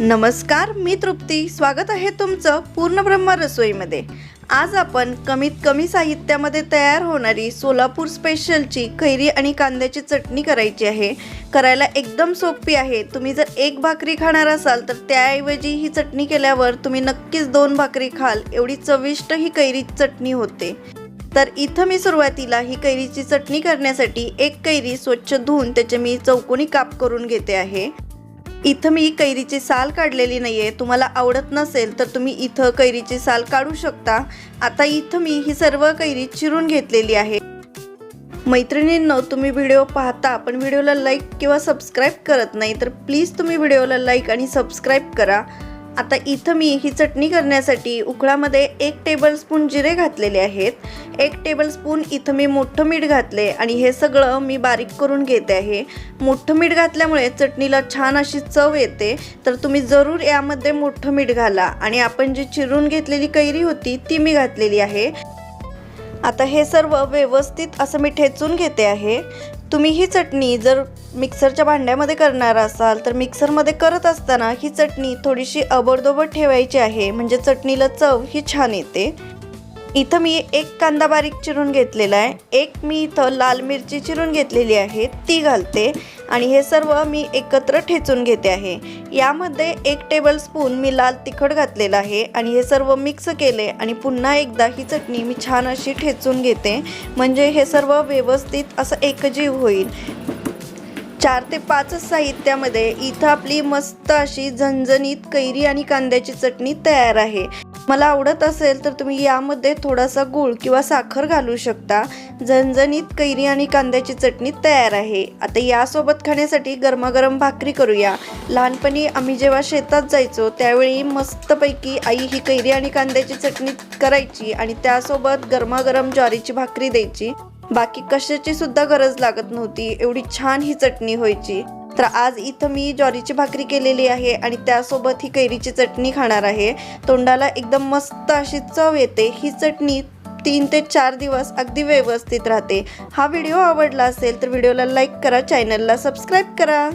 नमस्कार मी तृप्ती. स्वागत आहे तुमचं पूर्ण ब्रह्म रसोईमध्ये. आज आपण कमीत कमी साहित्यामध्ये तयार होणारी सोलापूर स्पेशलची कैरी आणि कांद्याची चटणी करायची आहे. करायला एकदम सोपी आहे. तुम्ही जर एक भाकरी खाणार असाल तर त्याऐवजी ही चटणी केल्यावर तुम्ही नक्कीच दोन भाकरी खाल. एवढी चविष्ट ही कैरी चटणी होते. तर इथं मी सुरुवातीला ही कैरीची चटणी करण्यासाठी एक कैरी स्वच्छ धुवून त्याचे मी चौकोनी काप करून घेते आहे. इथं मी कैरीची साल काढलेली नाही आहे तुम्हाला आवडत नसेल तर तुम्ही इथं कैरीची साल काढू शकता. आता इथं मी ही सर्व कैरी चिरून घेतलेली आहे. मैत्रिणींनो तुम्ही व्हिडिओ पाहता पण व्हिडिओला लाईक किंवा सबस्क्राईब करत नाही तर प्लीज तुम्ही व्हिडिओला लाईक आणि सबस्क्राईब करा. आता इथं मी ही चटणी करण्यासाठी उकळामध्ये एक टेबलस्पून जिरे घातलेले आहेत. एक टेबलस्पून इथं मी मोठं मीठ घातले आणि हे सगळं मी बारीक करून घेते आहे. मोठं मीठ घातल्यामुळे चटणीला छान अशी चव येते. तर तुम्ही जरूर यामध्ये मोठं मीठ घाला आणि आपण जी चिरून घेतलेली कैरी होती ती मी घातलेली आहे. आता हे सर्व व्यवस्थित असं मी ठेचून घेते आहे. तुम्ही ही चटणी जर मिक्सरच्या भांड्यामध्ये करणार असाल तर मिक्सरमध्ये करत असताना ही चटणी थोडीशी अबडदोबड ठेवायची आहे. म्हणजे चटणीला चव ही छान येते. इथं मी एक कांदा बारीक चिरून घेतलेला आहे. एक मी इथं लाल मिरची चिरून घेतलेली आहे. ती घालते. आणि हे सर्व मी एकत्र ठेचून घेते आहे. यामध्ये एक टेबलस्पून मी लाल तिखट घातलेलं आहे आणि हे सर्व मिक्स केले आणि पुन्हा एकदा ही चटणी मी छान अशी ठेचून घेते. म्हणजे हे सर्व व्यवस्थित असं एकजीव होईल. चार ते पाच साहित्यामध्ये इथं आपली मस्त अशी झणझणीत कैरी आणि कांद्याची चटणी तयार आहे. मला आवडत असेल तर तुम्ही यामध्ये थोडासा गूळ किंवा साखर घालू शकता. झणझणीत कैरी आणि कांद्याची चटणी तयार आहे. आता यासोबत खाण्यासाठी गरमागरम भाकरी करूया. लहानपणी आम्ही जेव्हा शेतात जायचो त्यावेळी मस्तपैकी आई ही कैरी आणि कांद्याची चटणी करायची आणि त्यासोबत गरमागरम ज्वारीची भाकरी द्यायची. बाकी कशाची सुद्धा गरज लागत नव्हती. एवढी छान ही चटणी व्हायची. तर आज इथं मी ज्वारीची भाकरी केलेली आहे आणि त्यासोबत ही कैरीची चटणी खाणार आहे. तोंडाला एकदम मस्त अशी चव येते. ही चटणी तीन ते चार दिवस अगदी व्यवस्थित राहते. हा व्हिडिओ आवडला असेल तर व्हिडिओला लाईक करा चॅनलला सबस्क्राईब करा.